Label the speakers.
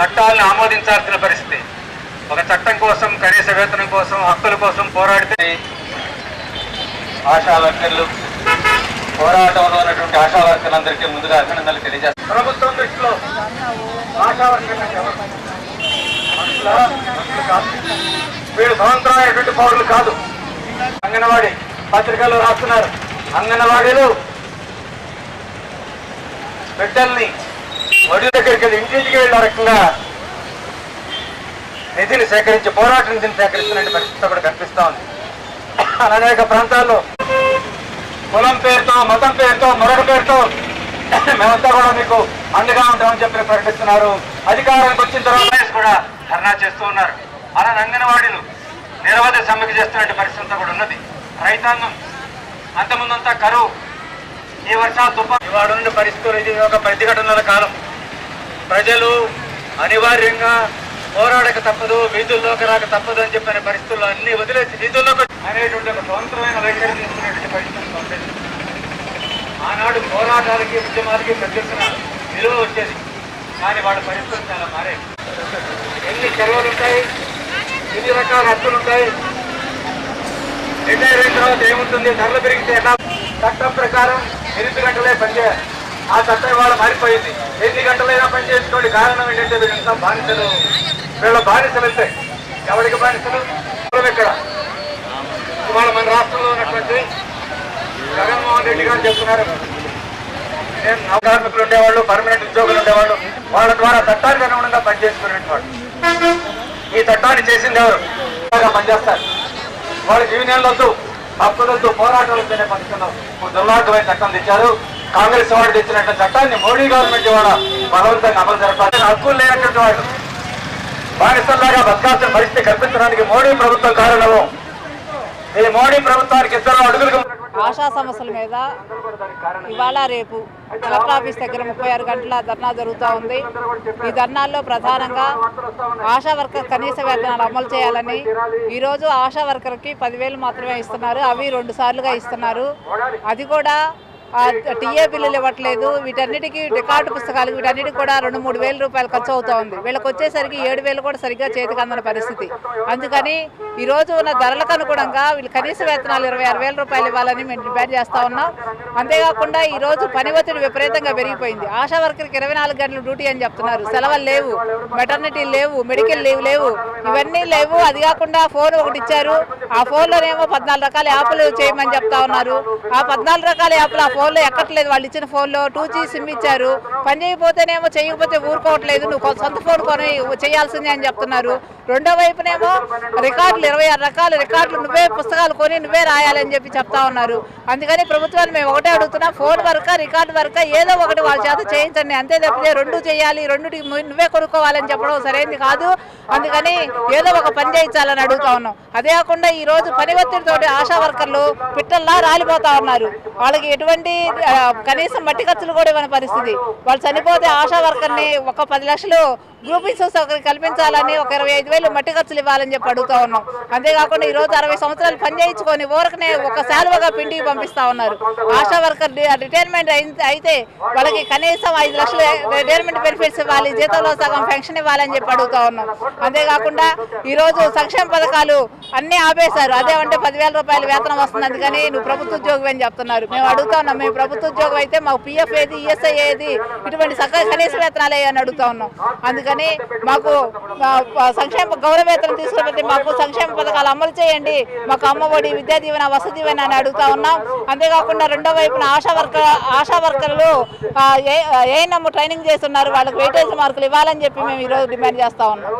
Speaker 1: చట్టాలను ఆమోదించాల్సిన పరిస్థితి. ఒక చట్టం కోసం కనీస వేతనం కోసం హక్కుల కోసం పోరాడితే ఆశా వర్కర్లు పోరాటంలో ఉన్నటువంటి ఆశా వర్కర్లందరికీ ముందుగా అభినందనలు తెలియజేస్తారు ప్రభుత్వం దృష్టిలో ఆశా వీళ్ళు స్వతంత్రమైనటువంటి పౌరులు కాదు. అంగన్వాడీ పత్రికలు రాస్తున్నారు. అంగన్వాడీలు బిడ్డల్ని మడి దగ్గరికి వెళ్ళి ఇంటింటికి వెళ్ళిన రకంగా నిధిని సేకరించి పోరాట నిధిని సేకరిస్తున్న పరిస్థితి కూడా కనిపిస్తా ఉంది. అనేక ప్రాంతాల్లో కులం పేరుతో మతం పేరుతో మరొక పేరుతో మేమంతా కూడా మీకు అండగా ఉంటామని చెప్పి ప్రకటిస్తున్నారు. అధికారానికి వచ్చిన తర్వాత కూడా ధర్నా చేస్తూ ఉన్నారు. అలా అంగన్వాడీలు నిరవధి సమ్మెకు చేస్తున్న పరిస్థితి అంతా కూడా ఉన్నది. రైతాంగం అంతకుముందంతా కరువు. ఈ వర్షాలు తుఫాను. ఇవాడు పరిస్థితులు ఇది ఒక ప్రతిఘటనల కాలం. ప్రజలు అనివార్యంగా పోరాడక తప్పదు వీధుల్లోకి రాక తప్పదు అని చెప్పిన పరిస్థితుల్లో అన్ని వదిలేసి వీధుల్లోకి అనేటువంటి ఒక స్వతంత్రమైన వైఖరి తీసుకునేటువంటి పరిస్థితులు ఆనాడు పోరాటాలకి ఉద్యమాలకి ప్రదర్శన విలువ వచ్చేది. కానీ వాళ్ళ పరిస్థితులు చాలా మారే ఎన్ని చెరువులు ఉంటాయి? ఎన్ని రకాల హక్కులు ఉంటాయి? రిటైర్ అయిన తర్వాత ఏముంటుంది? ధరలు పెరిగితే ఎలా? చట్టం ప్రకారం ఎనిమిది గంటలే పనిచేయాలి. ఆ చట్ట ఇవాళ మారిపోయింది. ఎన్ని గంటలైనా పనిచేసుకోండి కారణం ఏంటంటే వీళ్ళంతా బానిసలు. వీళ్ళ బానిసలు అయితే ఎవరికి బానిసలు? ఇక్కడ? ఇవాళ మన రాష్ట్రంలో ఉన్నటువంటి జగన్మోహన్ రెడ్డి గారు చెప్తున్నారు. నేను నవ కార్మికులు ఉండేవాళ్ళు పర్మనెంట్ ఉద్యోగులు ఉండేవాళ్ళు. వాళ్ళ ద్వారా చట్టానికి అనుగుణంగా పనిచేసుకునేటువంటి వాళ్ళు ఈ చట్టాన్ని చేసింది ఎవరు? పనిచేస్తారు. వాళ్ళకి యూనియన్లు వద్దు హక్కులు పోరాటాలు వద్దనే పథకంలో దుర్మార్గమైన చట్టం తెచ్చారు. కాంగ్రెస్ వాడు తెచ్చినట్టు చట్టాన్ని మోడీ గవర్నమెంట్ కూడా బలవంతంగా అమలు జరపాలి. హక్కులు లేనటువంటి వాళ్ళు బానిసల్లాగా బతకాల్సిన పరిస్థితి కల్పించడానికి మోడీ ప్రభుత్వం కారణము. ఈ మోడీ ప్రభుత్వానికి ఇద్దరు అడుగులు
Speaker 2: ఆశా సమస్యల మీద ఇవాళ రేపు కలెక్టర్ ఆఫీస్ దగ్గర ముప్పై ఆరు గంటల ధర్నా జరుగుతూ ఉంది. ఈ ధర్నాల్లో ప్రధానంగా ఆశా వర్కర్ కనీస వేతనాలు అమలు చేయాలని ఈరోజు ఆశా వర్కర్కి పదివేలు మాత్రమే ఇస్తున్నారు. అవి రెండు సార్లుగా ఇస్తున్నారు. అది కూడా టీఏ బిల్లులు ఇవ్వట్లేదు. వీటన్నిటికీ రికార్డు పుస్తకాలు వీటన్నిటికి కూడా రెండు మూడు వేల రూపాయలు ఖర్చు అవుతా ఉంది. వీళ్ళకి వచ్చేసరికి ఏడు వేలు కూడా సరిగ్గా చేతికి అందని పరిస్థితి. అందుకని ఈ రోజు ఉన్న ధరలకు అనుగుణంగా వీళ్ళు కనీస వేతనాలు ఇరవై ఆరు వేల రూపాయలు ఇవ్వాలని మేము డిమాండ్ చేస్తా ఉన్నాం. అంతేకాకుండా ఈ రోజు పని ఒత్తిడి విపరీతంగా పెరిగిపోయింది. ఆశా వర్కర్కి ఇరవై నాలుగు గంటలు డ్యూటీ అని చెప్తున్నారు. సెలవులు లేవు మెటర్నిటీ లేవు మెడికల్ లీవ్ లేవు. ఇవన్నీ లేవు. అది కాకుండా ఫోన్ ఒకటి ఇచ్చారు. ఆ ఫోన్లోనేమో పద్నాలుగు రకాల యాప్లు చేయమని చెప్తా ఉన్నారు. ఆ పద్నాలుగు రకాల యాప్లు ఆ ఫోన్లో ఎక్కట్లేదు. వాళ్ళు ఇచ్చిన ఫోన్లో టూ జీ సిమ్ ఇచ్చారు. పని చేయకపోతేనేమో చేయకపోతే ఊరుకోవట్లేదు. నువ్వు సొంత ఫోన్ కొని చేయాల్సిందే అని చెప్తున్నారు. రెండో వైపునేమో రికార్డులు ఇరవై ఆరు రకాల రికార్డులు నువ్వే పుస్తకాలు కొని నువ్వే రాయాలని చెప్పి చెప్తా ఉన్నారు. అందుకని ప్రభుత్వాన్ని మేము ఒకటే అడుగుతున్నాం ఫోన్ వరక రికార్డు వరక ఏదో ఒకటి వాళ్ళ చేత చేయించండి. అంతే తప్పితే రెండు చేయాలి రెండుకి నువ్వే కొనుక్కోవాలని చెప్పడం సరైనది కాదు. అందుకని ఏదో ఒక పని చేయించాలని అడుగుతా ఉన్నాం. అదే కాకుండా ఈ రోజు పని ఒత్తిడితోటి ఆశా వర్కర్లు పిట్టల్లా రాలిపోతా ఉన్నారు. వాళ్ళకి ఎటువంటి ఆ, కనీసం మట్టి ఖర్చులు కూడా ఇవ్వని పరిస్థితి. వాళ్ళు చనిపోతే ఆశా వర్కర్ని ఒక పది లక్షలు గ్రూప్ ఇన్సూరెన్స్ ఒకరికి కల్పించాలని ఒక ఇరవై ఐదు వేలు మట్టి ఖర్చులు ఇవ్వాలని చెప్పి అడుగుతా ఉన్నాం. అంతేకాకుండా ఈ రోజు అరవై సంవత్సరాలు పనిచేయించుకొని ఊరకనే ఒక శాలువగా పిండికి పంపిస్తా ఉన్నారు. ఆశా వర్కర్ రిటైర్మెంట్ అయితే వాళ్ళకి కనీసం ఐదు లక్షలు రిటైర్మెంట్ బెనిఫిట్స్ ఇవ్వాలి జీతంలో సగం పెన్షన్ ఇవ్వాలని చెప్పి అడుగుతా ఉన్నాం. అంతేకాకుండా ఈ రోజు సంక్షేమ పథకాలు అన్ని ఆపేశారు. అదేమంటే పదివేల రూపాయల వేతనం వస్తుంది అందుకని నువ్వు ప్రభుత్వ ఉద్యోగం అని చెప్తున్నారు. మేము అడుగుతా ఉన్నాం మేము ప్రభుత్వ ఉద్యోగం అయితే మాకు పిఎఫ్ ఏది ఈఎస్ఐ ఏది ఇటువంటి సక కనీస వేతనాలు అని అడుగుతా ఉన్నాం అందుకని మాకు సంక్షేమ గౌరవ వేతనం తీసుకున్నట్టు మాకు సంక్షేమ పథకాలు అమలు చేయండి. మాకు అమ్మఒడి విద్యా దీవెన వసతి దీవెన అని అడుగుతా ఉన్నాం. అంతేకాకుండా రెండో వైపున ఆశా వర్కర్ ఆశా వర్కర్లు ఏఎన్ఎం ట్రైనింగ్ చేస్తున్నారు. వాళ్ళకి వెయిటేజ్ మార్కులు ఇవ్వాలని చెప్పి మేము ఈరోజు డిమాండ్ చేస్తా ఉన్నాం.